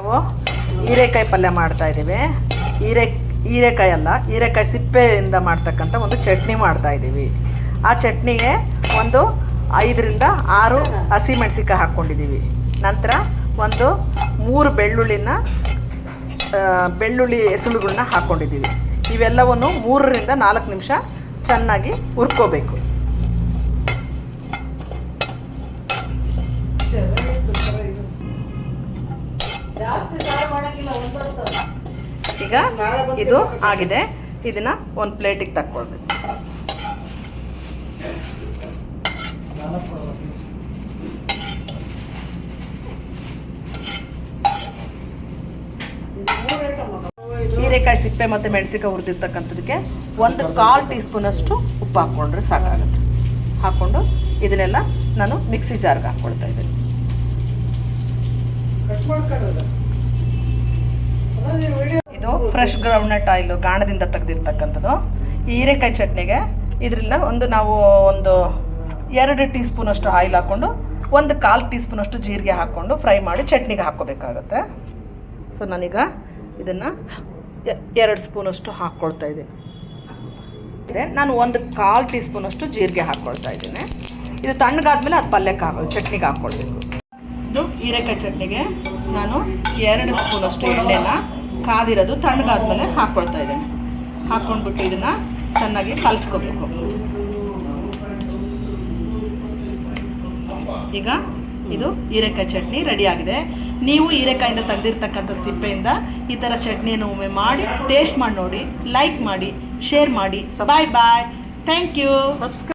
ನಾವು ಹೀರೆಕಾಯಿ ಪಲ್ಯ ಮಾಡ್ತಾ ಇದ್ದೀವಿ. ಹೀರೆ, ಹೀರೆಕಾಯಿ ಅಲ್ಲ, ಹೀರೆಕಾಯಿ ಸಿಪ್ಪೆಯಿಂದ ಮಾಡ್ತಕ್ಕಂಥ ಒಂದು ಚಟ್ನಿ ಮಾಡ್ತಾ ಇದ್ದೀವಿ. ಆ ಚಟ್ನಿಗೆ ಒಂದು ಐದರಿಂದ ಆರು ಹಸಿಮೆಣಸಿಕಾಯಿ ಹಾಕ್ಕೊಂಡಿದ್ದೀವಿ. ನಂತರ ಒಂದು ಮೂರು ಬೆಳ್ಳುಳ್ಳಿನ ಬೆಳ್ಳುಳ್ಳಿ ಎಸಳುಗಳನ್ನ ಹಾಕ್ಕೊಂಡಿದ್ದೀವಿ. ಇವೆಲ್ಲವನ್ನು ಮೂರರಿಂದ ನಾಲ್ಕು ನಿಮಿಷ ಚೆನ್ನಾಗಿ ಹುರ್ಕೋಬೇಕು. ಈಗ ಇದು ಆಗಿದೆ. ಇದನ್ನ ಒಂದು ಪ್ಲೇಟಿಗೆ ತಕ್ಕೊಳ್ಬೇಕು. ಹೀರೆಕಾಯಿ ಸಿಪ್ಪೆ ಮತ್ತು ಮೆಣಸಿಕಾಯಿ ಹುರಿದಿರ್ತಕ್ಕಂಥದಕ್ಕೆ ಒಂದು ಕಾಲ್ ಟೀ ಸ್ಪೂನಷ್ಟು ಉಪ್ಪು ಹಾಕ್ಕೊಂಡ್ರೆ ಸಾಕಾಗುತ್ತೆ. ಹಾಕ್ಕೊಂಡು ಇದನ್ನೆಲ್ಲ ನಾನು ಮಿಕ್ಸಿ ಜಾರ್ಗೆ ಹಾಕ್ಕೊಳ್ತಾ ಇದ್ದೀನಿ. ಇದು ಫ್ರೆಶ್ ಗ್ರೌಂಡ್ನಟ್ ಆಯಿಲು ಗಾಣದಿಂದ ತೆಗೆದಿರ್ತಕ್ಕಂಥದ್ದು. ಹೀರೆಕಾಯಿ ಚಟ್ನಿಗೆ ಇದರಿಂದ ಒಂದು ನಾವು ಒಂದು ಎರಡು ಟೀ ಸ್ಪೂನಷ್ಟು ಆಯಿಲ್ ಹಾಕ್ಕೊಂಡು, ಒಂದು ಕಾಲು ಟೀ ಸ್ಪೂನಷ್ಟು ಜೀರಿಗೆ ಹಾಕ್ಕೊಂಡು ಫ್ರೈ ಮಾಡಿ ಚಟ್ನಿಗೆ ಹಾಕ್ಕೋಬೇಕಾಗತ್ತೆ. ಸೊ ನಾನೀಗ ಇದನ್ನು ಎರಡು ಸ್ಪೂನಷ್ಟು ಹಾಕ್ಕೊಳ್ತಾ ಇದ್ದೀನಿ. ಇದೆ. ನಾನು ಒಂದು ಕಾಲು ಟೀ ಸ್ಪೂನಷ್ಟು ಜೀರಿಗೆ ಹಾಕ್ಕೊಳ್ತಾ ಇದ್ದೀನಿ. ಇದು ತಣ್ಣಗಾದ್ಮೇಲೆ ಅದು ಪಲ್ಯಕ್ಕೆ ಹಾಕೋ, ಚಟ್ನಿಗೆ ಹಾಕ್ಕೊಳ್ಬೇಕು. ಇದು ಹೀರೆಕಾಯಿ ಚಟ್ನಿಗೆ ನಾನು ಎರಡು ಸ್ಪೂನಷ್ಟು ಎಣ್ಣೆನ ಕಾದಿರೋದು ತಣ್ಣಗಾದ್ಮೇಲೆ ಹಾಕ್ಕೊಳ್ತಾ ಇದ್ದೀನಿ. ಹಾಕ್ಕೊಂಡ್ಬಿಟ್ಟು ಇದನ್ನು ಚೆನ್ನಾಗಿ ಕಲಿಸ್ಕೋಬೇಕು. ಈಗ ಇದು ಹೀರೆಕಾಯಿ ಚಟ್ನಿ ರೆಡಿ ಆಗಿದೆ. ನೀವು ಹೀರೆಕಾಯಿಂದ ತೆಗೆದಿರ್ತಕ್ಕಂಥ ಸಿಪ್ಪೆಯಿಂದ ಈ ಥರ ಚಟ್ನಿಯನ್ನು ಒಮ್ಮೆ ಮಾಡಿ ಟೇಸ್ಟ್ ಮಾಡಿ ನೋಡಿ ಲೈಕ್ ಮಾಡಿ ಶೇರ್ ಮಾಡಿ. Bye bye thank you subscribe